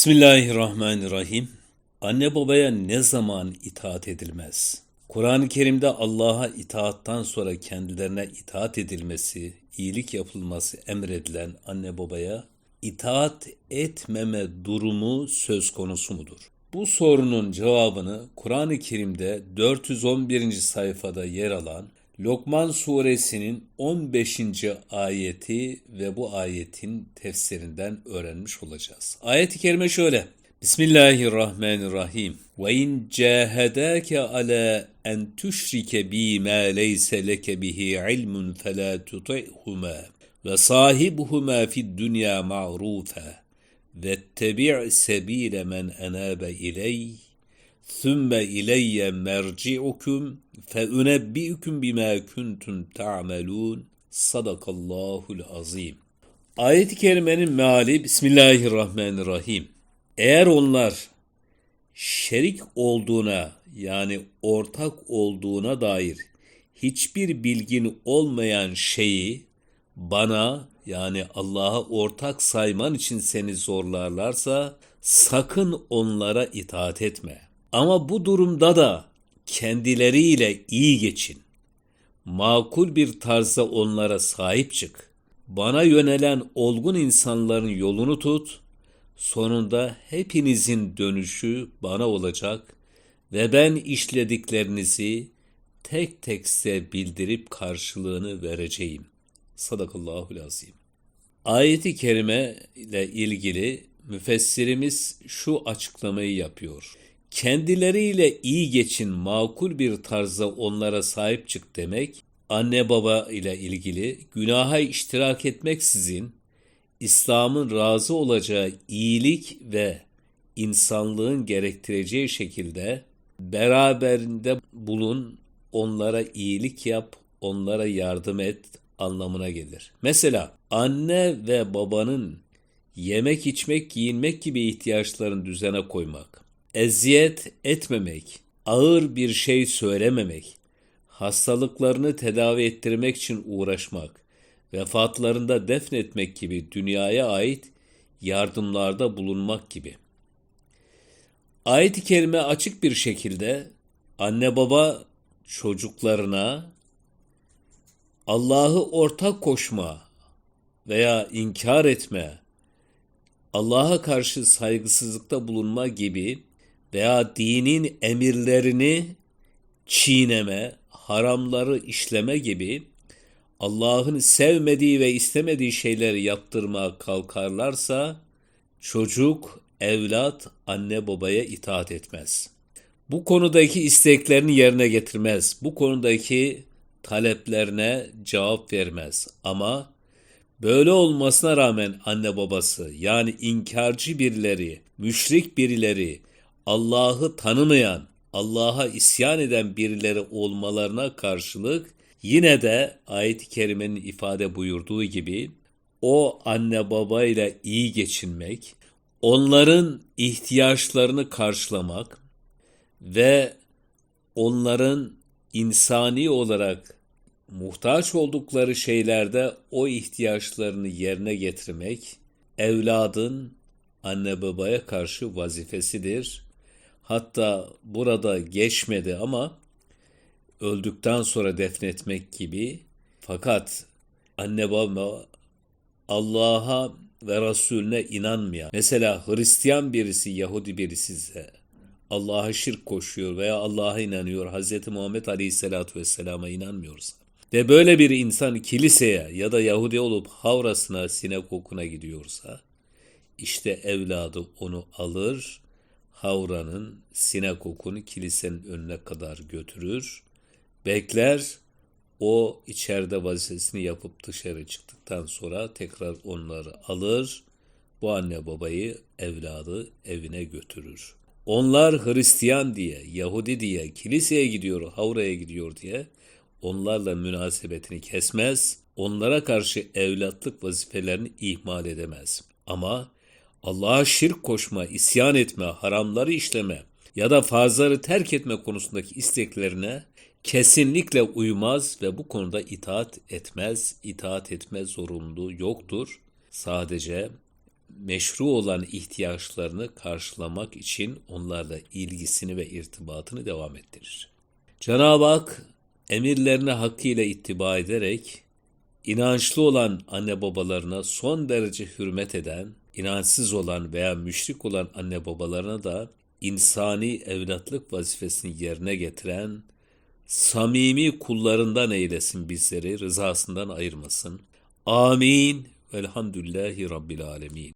Bismillahirrahmanirrahim. Anne babaya ne zaman itaat edilmez? Kur'an-ı Kerim'de Allah'a itaattan sonra kendilerine itaat edilmesi, iyilik yapılması emredilen anne babaya itaat etmeme durumu söz konusu mudur? Bu sorunun cevabını Kur'an-ı Kerim'de 411. sayfada yer alan Lokman suresinin 15. ayeti ve bu ayetin tefsirinden öğrenmiş olacağız. Ayet-i kerime şöyle. Bismillahirrahmanirrahim. Ve in cahadaka ala en tuşrike bi ma leyse leke bihi ilmun fela tuti'huma ve sahibuhuma fid dunya ma'rufa ve tebi' sebile men enabe ileyh Sümme ileyye merci'ukum fe unebbi'ukum bima kuntum ta'melun. Sadakallahul. Ayet-i kerimenin meali Bismillahirrahmanirrahim. Eğer onlar şerik olduğuna yani ortak olduğuna dair hiçbir bilgin olmayan şeyi bana yani Allah'a ortak sayman için seni zorlarlarsa sakın onlara itaat etme. Ama bu durumda da kendileriyle iyi geçin. Makul bir tarzda onlara sahip çık. Bana yönelen olgun insanların yolunu tut. Sonunda hepinizin dönüşü bana olacak ve ben işlediklerinizi tek tek size bildirip karşılığını vereceğim. Sadakallahul azim. Ayeti kerime ile ilgili müfessirimiz şu açıklamayı yapıyor kendileriyle iyi geçin, makul bir tarzda onlara sahip çık demek, anne baba ile ilgili günaha iştirak etmeksizin İslam'ın razı olacağı iyilik ve insanlığın gerektireceği şekilde beraberinde bulun, onlara iyilik yap, onlara yardım et anlamına gelir. Mesela anne ve babanın yemek, içmek, giyinmek gibi ihtiyaçlarını düzene koymak, eziyet etmemek, ağır bir şey söylememek, hastalıklarını tedavi ettirmek için uğraşmak, vefatlarında defnetmek gibi dünyaya ait yardımlarda bulunmak gibi. Ayet-i kerime açık bir şekilde anne baba çocuklarına Allah'ı ortak koşma veya inkar etme, Allah'a karşı saygısızlıkta bulunma gibi veya dinin emirlerini çiğneme, haramları işleme gibi Allah'ın sevmediği ve istemediği şeyleri yaptırmaya kalkarlarsa çocuk, evlat anne babaya itaat etmez. Bu konudaki isteklerini yerine getirmez. Bu konudaki taleplerine cevap vermez. Ama böyle olmasına rağmen anne babası yani inkarcı birileri, müşrik birileri, Allah'ı tanımayan, Allah'a isyan eden birileri olmalarına karşılık yine de ayet-i kerimenin ifade buyurduğu gibi o anne babayla iyi geçinmek, onların ihtiyaçlarını karşılamak ve onların insani olarak muhtaç oldukları şeylerde o ihtiyaçlarını yerine getirmek evladın anne babaya karşı vazifesidir Hatta burada geçmedi ama öldükten sonra defnetmek gibi fakat anne baba Allah'a ve Resulüne inanmayan, mesela Hristiyan birisi, Yahudi birisi ise Allah'a şirk koşuyor veya Allah'a inanıyor, Hz. Muhammed Aleyhisselatü Vesselam'a inanmıyorsa ve böyle bir insan kiliseye ya da Yahudi olup havrasına, sinagoguna gidiyorsa, işte evladı onu alır Havra'nın sinagogunu kilisenin önüne kadar götürür, bekler, o içeride vazifesini yapıp dışarı çıktıktan sonra tekrar onları alır, bu anne babayı evladı evine götürür. Onlar Hristiyan diye, Yahudi diye, kiliseye gidiyor, Havra'ya gidiyor diye onlarla münasebetini kesmez, onlara karşı evlatlık vazifelerini ihmal edemez. Ama Allah'a şirk koşma, isyan etme, haramları işleme ya da farzları terk etme konusundaki isteklerine kesinlikle uymaz ve bu konuda itaat etmez, itaat etme zorunluluğu yoktur. Sadece meşru olan ihtiyaçlarını karşılamak için onlarla ilgisini ve irtibatını devam ettirir. Cenab-ı Hak emirlerine hakkıyla ittiba ederek inançlı olan anne babalarına son derece hürmet eden, inançsız olan veya müşrik olan anne babalarına da insani evlatlık vazifesini yerine getiren samimi kullarından eylesin bizleri, rızasından ayırmasın. Amin. Velhamdülillahi Rabbil Alemin.